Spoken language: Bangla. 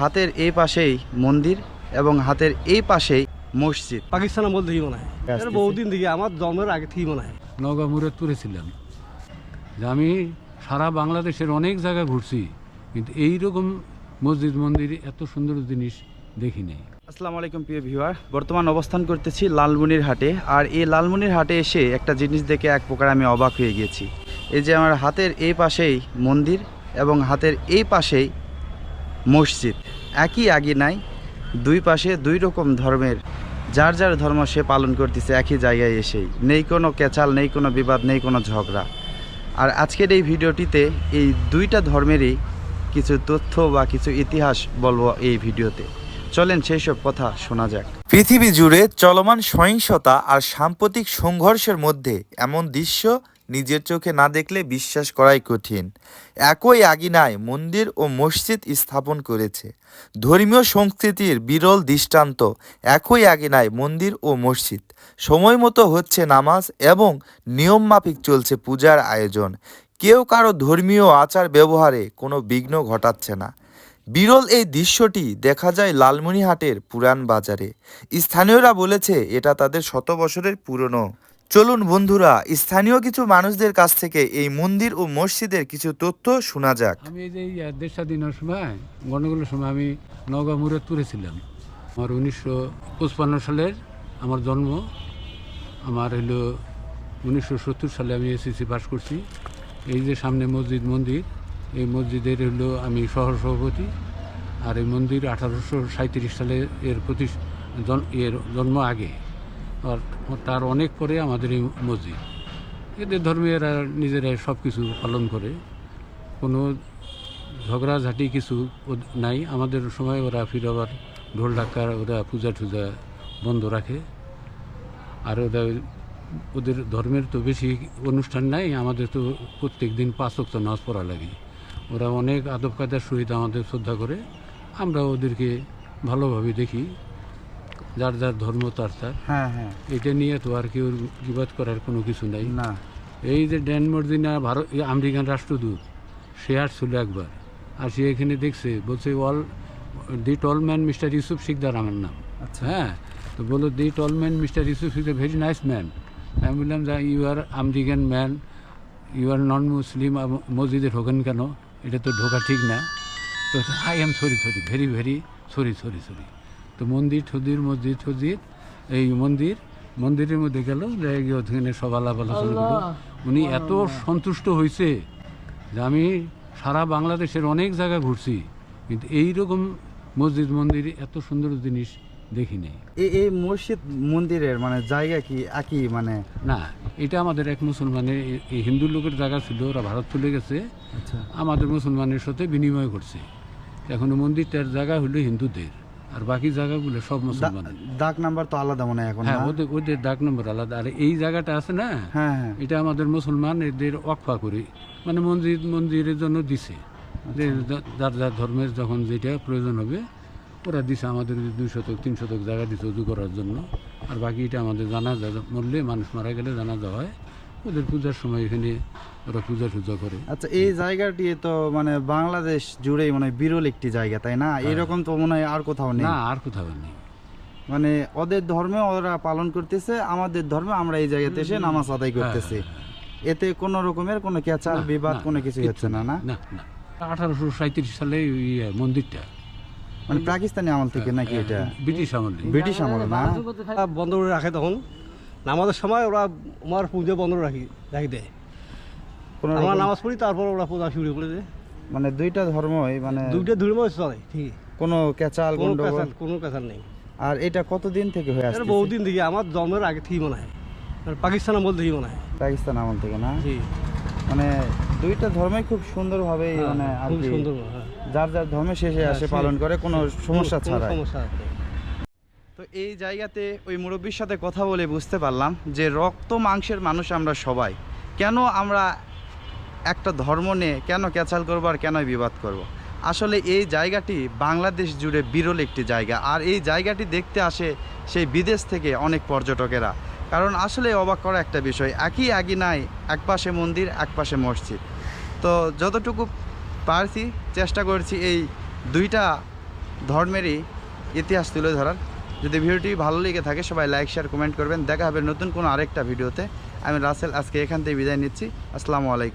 হাতের এই পাশেই মন্দির এবং হাতের এই পাশেই মসজিদ। পাকিস্তানের আমল থেকে মনে হয়? বহুদিন থেকে আমার জন্মের আগে থেকে মনে হয়? নওগাঁ মুরাদপুরে ছিলাম আমি সারা বাংলাদেশের অনেক জায়গা ঘুরছি কিন্তু এই রকম মসজিদ মন্দির এত সুন্দর জিনিস দেখি নাই। আসসালামু আলাইকুম প্রিয় ভিউয়ার বর্তমান অবস্থান করতেছি লালমনির হাটে আর এই লালমনির হাটে এসে একটা জিনিস দেখে এক প্রকার আমি অবাক হয়ে গিয়েছি। এই যে আমার হাতের এই পাশেই মন্দির এবং হাতের এই পাশেই মসজিদ। একই আগে নাই দুই পাশে দুই রকম ধর্মের, যার যার ধর্ম সে পালন করতেছে একই জায়গায় এসেই। নেই কোনো কেচাল, নেই কোনো বিবাদ, নেই কোনো ঝগড়া। আর আজকের এই ভিডিওটিতে এই দুইটা ধর্মেরই কিছু তথ্য বা কিছু ইতিহাস বলব এই ভিডিওতে। চলেন সেই সব কথা শোনা যাক। পৃথিবী জুড়ে চলমান সহিংসতা আর সাম্প্রতিক সংঘর্ষের মধ্যে এমন দৃশ্য নিজের চোখে না দেখলে বিশ্বাস করাই কঠিন। একই আগিনায় মন্দির ও মসজিদ স্থাপন করেছে। ধর্মীয় সংস্কৃতির বিরল দৃষ্টান্ত একই আগিনায় মন্দির ও মসজিদ। সময় মতো হচ্ছে নামাজ এবং নিয়মমাফিক চলছে পূজার আয়োজন। কেউ কারও ধর্মীয় আচার ব্যবহারে কোনো বিঘ্ন ঘটাচ্ছে না। বিরল এই দৃশ্যটি দেখা যায় লালমনিহাটের পুরান বাজারে। স্থানীয়রা বলেছে, এটা তাদের শত বছরের পুরনো। চলুন বন্ধুরা, স্থানীয় কিছু মানুষদের কাছ থেকে এই মন্দির ও মসজিদের কিছু তথ্য শোনা যাক। আমি এই যে দেশ স্বাধীনের সময় গণ্ডগোলের সময় আমি নওগাঁ মুরাদপুরে ছিলাম আমার উনিশশো পঁচপান্ন সালের আমার জন্ম, আমার হলো উনিশশো সত্তর সালে আমি এসএসসি পাস করছি। এই যে সামনে মসজিদ, মন্দির, এই মসজিদের হলো আমি সহ সভাপতি। আর এই মন্দির আঠারোশো সাঁত্রিশ সালে এর প্রতি এর জন্ম আগে। আর তার অনেক পরে আমাদের এই মসজিদ। এদের ধর্মে এরা নিজেরা সব কিছু পালন করে। কোনো ঝগড়াঝাটি কিছু নাই। আমাদের সময় ওরা ফির আবার ঢোল ঢাকার ওরা পূজা টুজা বন্ধ রাখে। আর ওরা ওদের ধর্মের তো বেশি অনুষ্ঠান নাই। আমাদের তো প্রত্যেক দিন পাঁচ অক্ত নামাজ পড়া লাগে। ওরা অনেক আদব কায়দার সহিত আমাদের শ্রদ্ধা করে। আমরা ওদেরকে ভালোভাবে দেখি। যার যার ধর্ম তার তার। হ্যাঁ হ্যাঁ। এটা নিয়ে তো আর কেউ বিবাদ করার কোনো কিছু নাই। না। এই যে ড্যান মর্দিনা ভারত আমেরিকান রাষ্ট্রদূত সে আসছিল একবার। আর সে এখানে দেখছে বলছে all the tall man mister Yusuf Sikdar আমার নাম। আচ্ছা। হ্যাঁ তো বলো the tall man mister Yusuf a very nice man আমি বললাম যে you are American man you are non Muslim মসজিদে ঢোকেন কেন? এটা তো ঢোকা ঠিক না। তো I am sorry sorry very very sorry sorry sorry তো মন্দির ঠদির মসজিদ ঠদির এই মন্দির মন্দিরের মধ্যে গেল ওখানে সব আলাপ আলোচনা করল। উনি এত সন্তুষ্ট হয়েছে যে আমি সারা বাংলাদেশের অনেক জায়গা ঘুরছি কিন্তু এই রকম মসজিদ মন্দির এত সুন্দর জিনিস দেখি নাই। এই এই মসজিদ মন্দিরের মানে জায়গা কি একই মানে? না এটা আমাদের এক মুসলমানের হিন্দু লোকের জায়গা ছিল ওরা ভারত চলে গেছে। আচ্ছা। আমাদের মুসলমানের সাথে বিনিময় করছে এখন মন্দিরটার জায়গা হলো হিন্দুদের। আর বাকি জায়গাগুলো সব মুসলমানের দাগ নাম্বার তো আলাদা মনে হয় এখন হ্যাঁ ওদের ওদের ডাক নম্বর আলাদা। আর এই জায়গাটা আছে না হ্যাঁ হ্যাঁ। এটা আমাদের মুসলমান এদের অকফা করে মানে মন্দির মন্দিরের জন্য দিছে। যে যার যার ধর্মের যখন যেটা প্রয়োজন হবে ওরা দিছে আমাদের দুই শতক তিন শতক জায়গা দিছে উজু করার জন্য। আর বাকি এটা আমাদের জানা মরলে মানুষ মারা গেলে জানা যাওয়া হয়। ওদের পূজার সময় এখানে ওরা পূজা টুজা করে আচ্ছা এই জায়গাটি তো মানে বাংলাদেশ জুড়েই মানে বিরল একটি জায়গা তাই না এরকম তো মনে হয় আর কোথাও নেই হ্যাঁ। না আর কোথাও নেই মানে ওদের ধর্মে ওরা পালন করতেছে আমাদের ধর্মে আমরা এই জায়গাতে এসে নামাজ আদায় করতেছি এতে কোনো রকমের কোনো ক্যাচাল বিবাদ কোনো কিছু হচ্ছে না না না না আঠারোশো সাঁত্রিশ সালে ওই মন্দিরটা মানে পাকিস্তানি আমল থেকে নাকি এটা ব্রিটিশ আমলে ব্রিটিশ আমল না বন্ধ করে রাখে তখন নামাজের সময় ওরা আমার পূজা বন্ধ রাখি রাখি দেয়। আমরা নামাজ পড়ি তারপর ওরা পূজা শুরু করে দেয়। মানে দুইটা ধর্মই মানে দুইটা ধর্ম চলে ঠিক কোনো ক্যাচাল কোনো কাছার কোনো কাছার নেই। আর এটা কতদিন থেকে হয়ে আসছে বহুদিন থেকে আমার জন্মের আগে থেকে মনে হয়। পাকিস্তান আমল থেকে মনে হয়। পাকিস্তান আমল থেকে না? জি। মানে দুইটা ধর্মই খুব সুন্দরভাবে হ্যাঁ, মানে আর খুব কি সুন্দর হ্যাঁ। যার যার ধর্মে শেষে হ্যাঁ, আসে পালন করে কোনো সমস্যা ছাড়া সমস্যা তো এই জায়গাতে ওই মুরব্বীর সাথে কথা বলে বুঝতে পারলাম যে রক্ত মাংসের মানুষ আমরা সবাই। কেন আমরা একটা ধর্ম নিয়ে কেন ক্যাচাল করব আর কেন বিবাদ করব। আসলে এই জায়গাটি বাংলাদেশ জুড়ে বিরল একটি জায়গা। আর এই জায়গাটি দেখতে আসে সেই বিদেশ থেকে অনেক পর্যটকেরা। কারণ আসলে অবাক করা একটা বিষয়, একই আগি নাই এক পাশে মন্দির, এক পাশে মসজিদ। তো যতটুকু পারছি, চেষ্টা করছি এই দুইটা ধর্মেরই ইতিহাস তুলে ধরার। যদি ভিডিওটি ভালো লেগে থাকে, সবাই লাইক শেয়ার কমেন্ট করবেন। দেখা হবে নতুন কোনো আরেকটা ভিডিওতে। আমি রাসেল, আজকে এখান থেকে বিদায় নিচ্ছি। আসসালামু আলাইকুম।